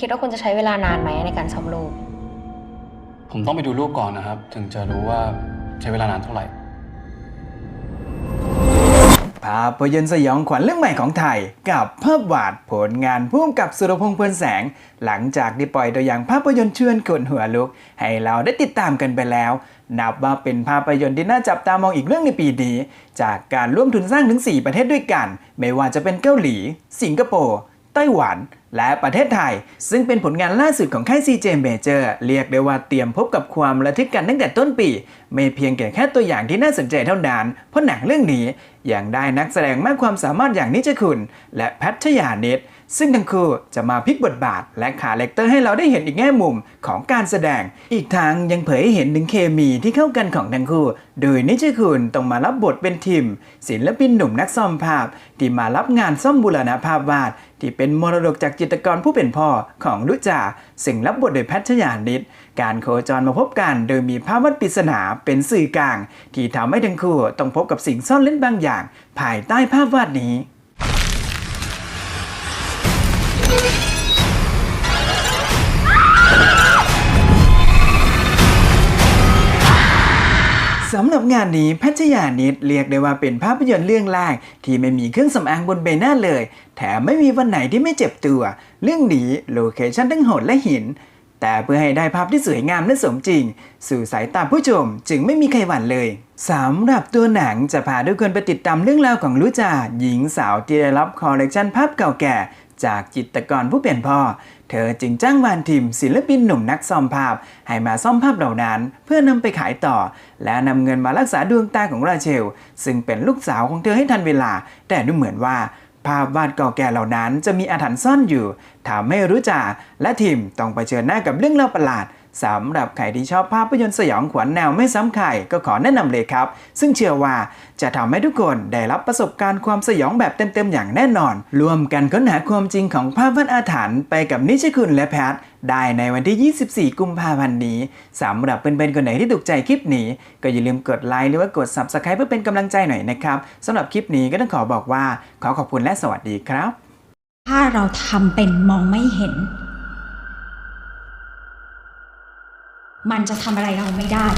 คิดว่าคุณจะใช้เวลานานไหมในการซ่อมรูป ผมต้องไปดูรูปก่อนนะครับ ถึงจะรู้ว่าใช้เวลานานเท่าไหร่ ภาพยนตร์สยองขวัญเรื่องใหม่ของไทย กับภาพวาดผลงานพ่วงกับสุรพงษ์เพลินแสง หลังจากได้ปล่อยตัวอย่างภาพยนตร์ชวนขนหัวลุก ให้เราได้ติดตามกันไปแล้ว นับว่าเป็นภาพยนตร์ที่น่าจับตามองอีกเรื่องในปีนี้ จากการร่วมทุนสร้างถึง 4 ประเทศด้วยกัน ไม่ว่าจะเป็นเกาหลี สิงคโปร์ไต้หวัน และประเทศไทย ซึ่งเป็นผลงานล่าสุดของค่าย CJ Major เรียกได้ว่าเตรียมพบกับความระทึกกันตั้งแต่ต้นปี ไม่เพียงแค่ตัวอย่างที่น่าสนใจเท่านั้นเพราะหนังเรื่องนี้ ยังได้นักแสดงมากความสามารถอย่างนิจคุณ และแพทยานิตซึ่งทั้งคู่จะมาพลิกบทบาท และคาแรคเตอร์ให้เราได้เห็นอีกแง่มุมของการแสดง อีกทั้งยังเผยให้เห็นถึงเคมีที่เข้ากันของทั้งคู่ โดยนิจคุณต้องมารับบทเป็นทิมศิลปินหนุ่มนักซ่อมภาพ ที่มารับงานซ่อมบูรณภาพวาด ที่เป็นมรดกจากจิตรกรผู้เป็นพ่อของลุจาซึ่งรับบทโดยแพทยานิตการโคจรมาพบกัน โดยมีภาพวาดปริศนาเป็นสื่อกลาง ที่ทำให้ทั้งคู่ต้องพบกับสิ่งซ่อนเล่นบางอย่างภายใต้ภาพวาดนี้ สำหรับงานนี้แพทยานิดเรียกได้ว่าเป็นภาพยนตร์เรื่องแรกที่ไม่มีเครื่องสำอางบนใบหน้าเลย แถมไม่มีวันไหนที่ไม่เจ็บตัว เรื่องนี้โลเคชั่นทั้งโหดและหิน แต่เพื่อให้ได้ภาพที่สวยงามและสมจริง สู่สายตาผู้ชมจึงไม่มีใครหวั่นเลยสำหรับตัวหนังจะพาทุกคนไปติดตามเรื่องราวของลุจาหญิงสาวที่ได้รับคอลเลกชันภาพเก่าแก่ จากจิตรกรผู้เป็นพ่อ เธอจึงจ้างวานทีมศิลปินหนุ่มนักซ่อมภาพ ให้มาซ่อมภาพเหล่านั้น เพื่อนำไปขายต่อ และนำเงินมารักษาดวงตาของราเชล ซึ่งเป็นลูกสาวของเธอให้ทันเวลา แต่ดูเหมือนว่า ภาพวาดเก่าแก่เหล่านั้นจะมีอาถรรพ์ซ่อนอยู่ทำให้รู้จักและทีมต้องไปเจอหน้ากับเรื่องเล่าประหลาด สำหรับใครที่ชอบภาพยนตร์สยองขวัญแนวไม่ซ้ำใครก็ขอแนะนำเลยครับ ซึ่งเชื่อว่าจะทำให้ทุกคนได้รับประสบการณ์ความสยองแบบเต็มๆอย่างแน่นอน รวมกันค้นหาความจริงของภาพวาดอาถรรพ์ไปกับนิชคุณและแพทได้ในวันที่ 24 กุมภาพันธ์นี้สำหรับเพื่อนๆคนไหนที่ถูกใจคลิปนี้ ก็อย่าลืมกดไลค์หรือว่ากด Subscribe เพื่อเป็นกำลังใจหน่อยนะครับสำหรับคลิปนี้ก็ต้องขอบอกว่า ขอขอบคุณและสวัสดีครับ ถ้าเราทำเป็นมองไม่เห็น มันจะทำอะไรเราไม่ได้